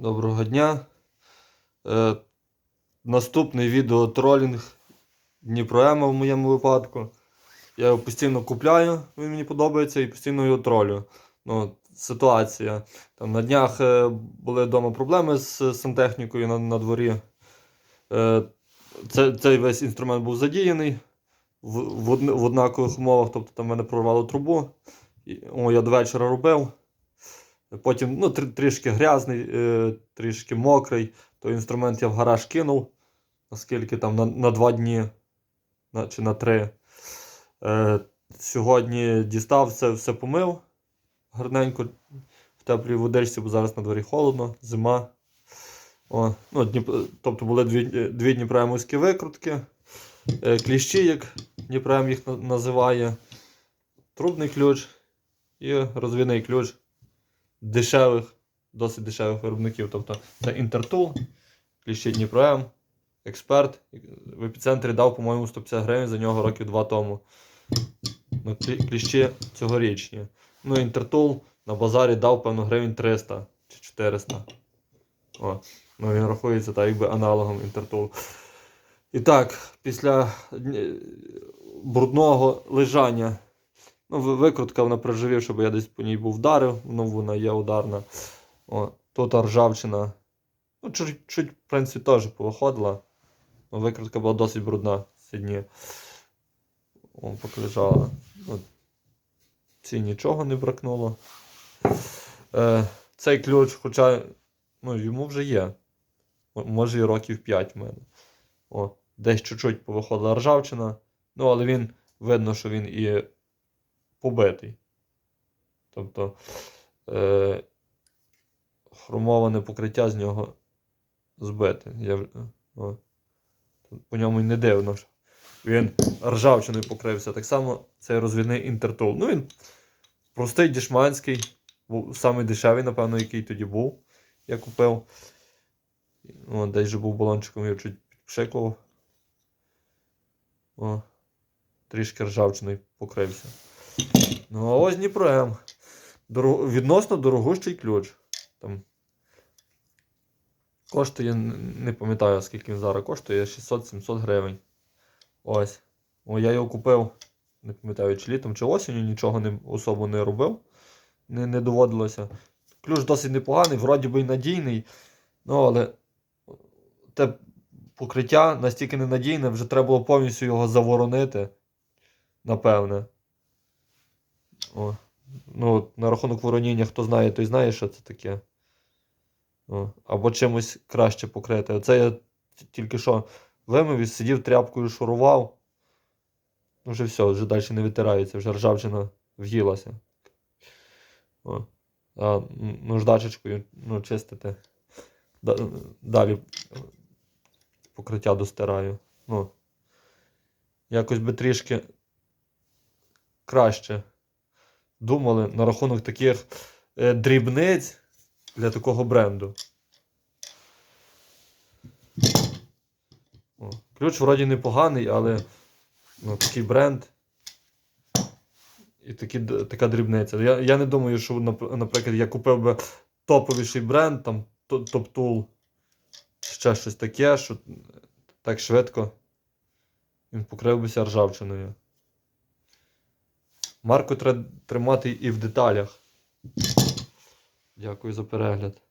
Доброго дня. Е, наступний відеотролінг Дніпроема в моєму випадку. Я його постійно купляю, він мені подобається, і постійно його тролю. Ну, ситуація. Там, на днях е, були вдома проблеми з сантехнікою на, на дворі. Е, це, цей весь інструмент був задіяний в, в, в однакових умовах, тобто там мене прорвало трубу. І, о, я до вечора робив. Потім ну, трі- трішки грязний, е, трішки мокрий. Той інструмент я в гараж кинув, оскільки там на, на два дні на, чи на три. Е, сьогодні дістав це, все помив гарненько в теплій водичці, бо зараз на дворі холодно, зима. О, ну, Дніп... Тобто були дві, дві дніпремовські викрутки, е, кліщі, як Дніпрем їх на- називає, трубний ключ і розвійний ключ дешевих, досить дешевих виробників. Тобто це Інтертул, кліщі Дніпром, експерт. В епіцентрі дав, по-моєму, 150 гривень за нього років два тому. Ну, кліщі цьогорічні. Ну, Інтертул на базарі дав, певно, гривень 300 чи 400. О, ну він рахується так, якби аналогом Інтертул. І так, після брудного лежання Ну, викрутка вона проживів, щоб я десь по ній був вдарив, ну вона є ударна. О, тут ржавчина. Ну, чуть, чуть, в принципі, теж повиходила. Ну, викрутка була досить брудна ці дні. О. Ну, ці нічого не бракнуло. Е, цей ключ, хоча ну, йому вже є. Може і років 5 в мене. О, десь чуть-чуть повиходила ржавчина. Ну, але він видно, що він і побитий. Тобто е, хромоване покриття з нього збите. Я, о, по ньому й не дивно. Він ржавчиною покрився. Так само цей розвідний інтертул. Ну він простий дішманський, був самий дешевий, напевно, який тоді був. Я купив. О, десь же був балончиком, я чуть підпшикував. О, трішки ржавчиною покрився. Ну, а ось Дніпром. Дорог... Відносно дорогущий ключ. Там... Коштує, не пам'ятаю, скільки він зараз коштує, 600-700 гривень. Ось. О, я його купив, не пам'ятаю, чи літом, чи осінню, нічого не, особо не робив. Не, не доводилося. Ключ досить непоганий, вроді би й надійний. Ну, але те покриття настільки ненадійне, вже треба було повністю його заворонити. Напевне. О. Ну, на рахунок вороніння, хто знає, той знає, що це таке. О. Або чимось краще покрити. Оце я тільки що вимив і сидів тряпкою шурував. Ну, вже все, вже далі не витирається, вже ржавчина в'їлася. О. А м, наждачечкою ну, чистити. Далі покриття достираю. Ну. Якось би трішки краще думали на рахунок таких е, дрібниць для такого бренду. О, ключ вроді непоганий, але ну, такий бренд. І такі, така дрібниця. Я, я не думаю, що, наприклад, я купив би топовіший бренд, там топ-тул, ще щось таке, що так швидко він покрив бися ржавчиною. Марку треба тримати і в деталях. Дякую за перегляд.